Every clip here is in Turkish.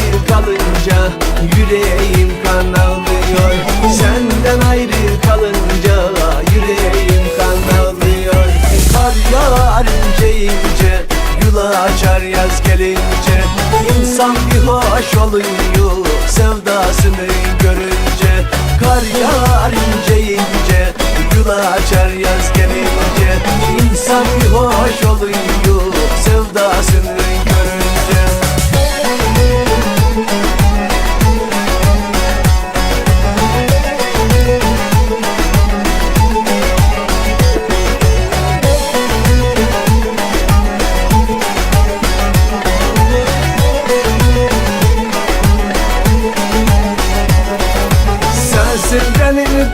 Ayrı kalınca yüreğim kan ağlıyor Senden ayrı kalınca yüreğim kan ağlıyor Kar yağar ince ince Yula açar yaz gelince. İnsan bir hoş oluyor Sevdasını görünce. Kar yağar ince ince Yula açar yaz gelince. İnsan bir hoş oluyor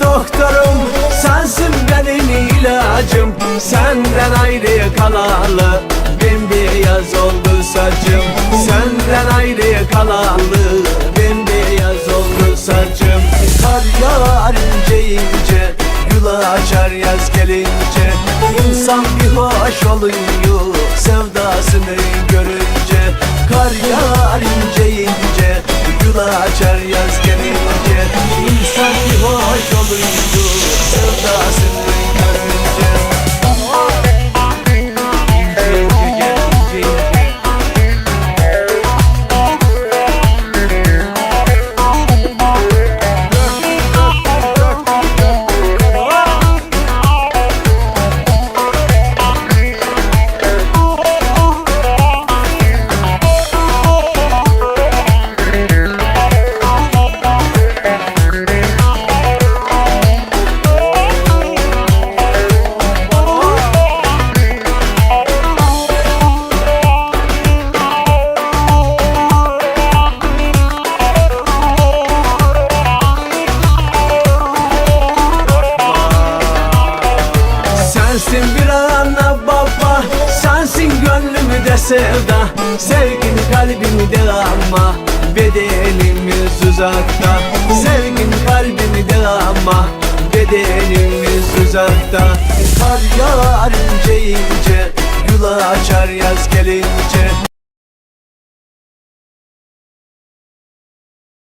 doktorum Sensin benim ilacım. Senden ayrı kalalı Bembeyaz oldu saçım. Senden ayrı kalalı Bembeyaz oldu saçım. Kar yağar ince ince Yula açar yaz gelince. İnsan bir hoş oluyor Sevdasını görünce. Kar yağar ince ince Yula açar yaz gelince Sensin bir ana baba Sensin gönlümü de sevda. Sevgin kalbimi de ama Bedenimiz uzakta. Sevgin kalbimi de ama Bedenimiz uzakta. Kar yağar ince ince Yula açar yaz gelince